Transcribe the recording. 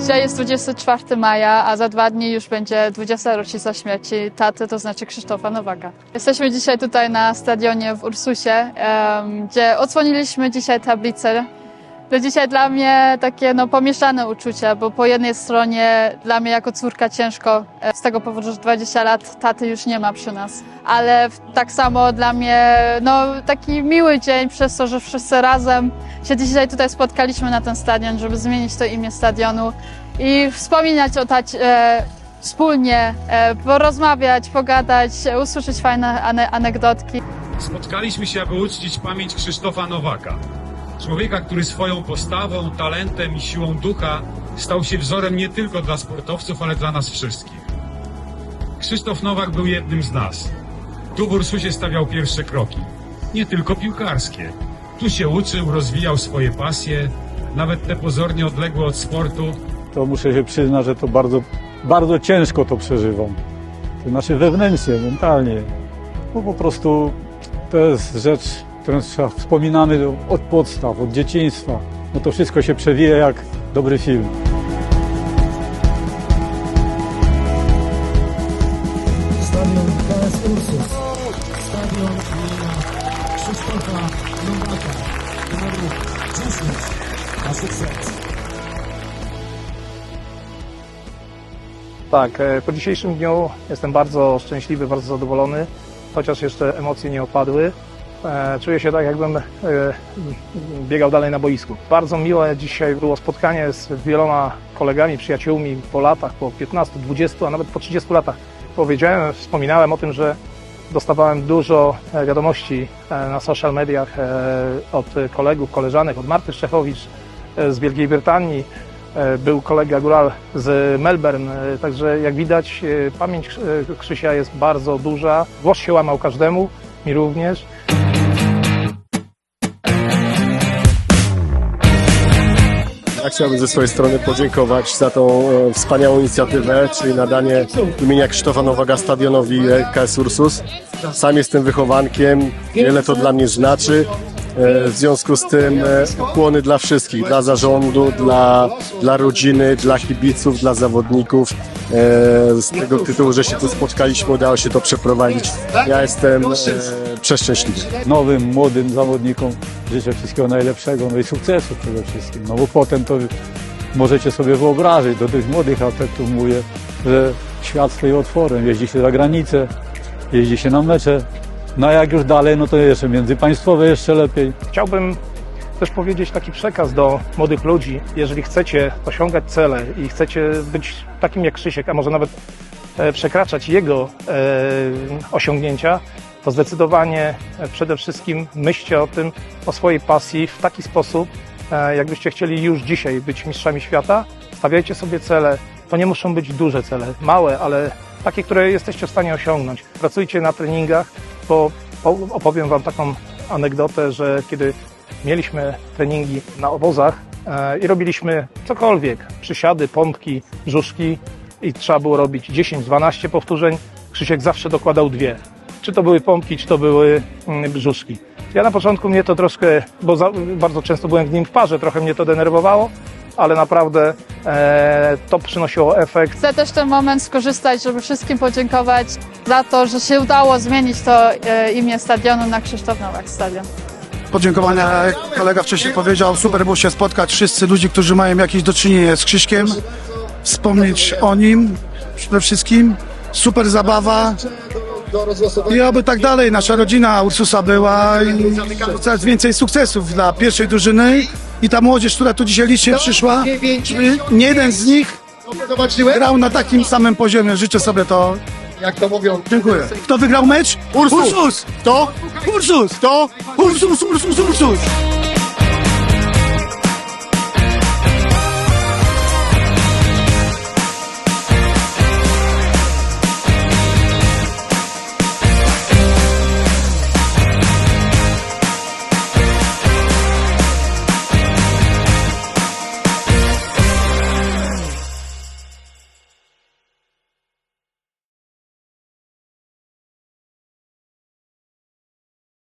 Dzisiaj jest 24 maja, a za dwa dni już będzie 20 rocznica śmierci taty, to znaczy Krzysztofa Nowaka. Jesteśmy dzisiaj tutaj na stadionie w Ursusie, gdzie odsłoniliśmy dzisiaj tablicę. To dzisiaj dla mnie takie no, pomieszane uczucia, bo po jednej stronie dla mnie jako córka ciężko, e, z tego powodu, że 20 lat taty już nie ma przy nas. Ale tak samo dla mnie no, taki miły dzień przez to, że wszyscy razem się dzisiaj tutaj spotkaliśmy na ten stadion, żeby zmienić to imię stadionu i wspominać o tacie e, wspólnie, e, porozmawiać, pogadać, usłyszeć fajne ane anegdotki. Spotkaliśmy się, aby uczcić pamięć Krzysztofa Nowaka. Człowieka, który swoją postawą, talentem i siłą ducha stał się wzorem nie tylko dla sportowców, ale dla nas wszystkich. Krzysztof Nowak był jednym z nas. Tu w Ursusie stawiał pierwsze kroki. Nie tylko piłkarskie. Tu się uczył, rozwijał swoje pasje, nawet te pozornie odległe od sportu, to muszę się przyznać, że to bardzo, bardzo ciężko to przeżywam. To znaczy wewnętrznie, mentalnie. Bo po prostu to jest rzecz, którą wspominamy od podstaw, od dzieciństwa. No to wszystko się przewija jak dobry film. Stadion KS Ursus. Stadion Krzysztofa Nowaka. Numer 10 naszych serc. Tak, e, po dzisiejszym dniu jestem bardzo szczęśliwy, bardzo zadowolony, chociaż jeszcze emocje nie opadły. E, Czuję się tak, jakbym e, biegał dalej na boisku. Bardzo miłe dzisiaj było spotkanie z wieloma kolegami, przyjaciółmi po latach, po 15, 20, a nawet po 30 latach. Powiedziałem, wspominałem o tym, że dostawałem dużo e, wiadomości na social mediach od kolegów, koleżanek, od Marty Szczechowicz z Wielkiej Brytanii, Był kolega Góral z Melbourne, także jak widać pamięć Krzysia jest bardzo duża. Głos się łamał każdemu, mi również. Chciałbym ze swojej strony podziękować za tą e, wspaniałą inicjatywę, czyli nadanie imienia Krzysztofa Nowaka stadionowi e, KS Ursus. Sam jestem wychowankiem, wiele to dla mnie znaczy. E, W związku z tym e, ukłony dla wszystkich, dla zarządu, dla, dla rodziny, dla kibiców, dla zawodników. E, Z tego tytułu, że się tu spotkaliśmy, udało się to przeprowadzić. Ja jestem przeszczęśliwy. Nowym, młodym zawodnikom życzę wszystkiego najlepszego, no i sukcesu przede wszystkim. No bo potem to możecie sobie wyobrazić, do tych młodych atletów mówię, że świat stoi otworem, jeździ się za granicę, jeździ się na mecze. No a jak już dalej, no to jeszcze międzypaństwowe jeszcze lepiej. Chciałbym też powiedzieć taki przekaz do młodych ludzi. Jeżeli chcecie osiągać cele i chcecie być takim jak Krzysiek, a może nawet e, przekraczać jego e, osiągnięcia, to zdecydowanie e, przede wszystkim myślcie o tym, o swojej pasji w taki sposób, jakbyście chcieli już dzisiaj być mistrzami świata. Stawiajcie sobie cele. To nie muszą być duże cele, małe, ale takie, które jesteście w stanie osiągnąć. Pracujcie na treningach, bo po- opowiem Wam taką anegdotę, że kiedy mieliśmy treningi na obozach e, i robiliśmy cokolwiek, przysiady, pompki, brzuszki i trzeba było robić 10-12 powtórzeń, Krzysiek zawsze dokładał dwie. Czy to były pompki, czy to były mm, brzuszki. Ja na początku mnie to troszkę, bo za, bardzo często byłem w nim w parze, trochę mnie to denerwowało, ale naprawdę e, to przynosiło efekt. Chcę też ten moment skorzystać, żeby wszystkim podziękować za to, że się udało zmienić to e, imię stadionu na Krzysztof Nowak Stadion. podziękowania, jak kolega wcześniej powiedział, super było się spotkać, wszyscy ludzie, którzy mają jakieś do czynienia z Krzyśkiem, wspomnieć o nim przede wszystkim, super zabawa. I oby tak dalej, nasza rodzina Ursusa była i coraz więcej sukcesów dla pierwszej drużyny i ta młodzież, która tu dzisiaj licznie przyszła, nie jeden z nich grał na takim samym poziomie, życzę sobie to. jak to mówią. Dziękuję. Kto wygrał mecz? Ursus. Ursus! Kto? Ursus! Kto? Ursus, Ursus, Ursus!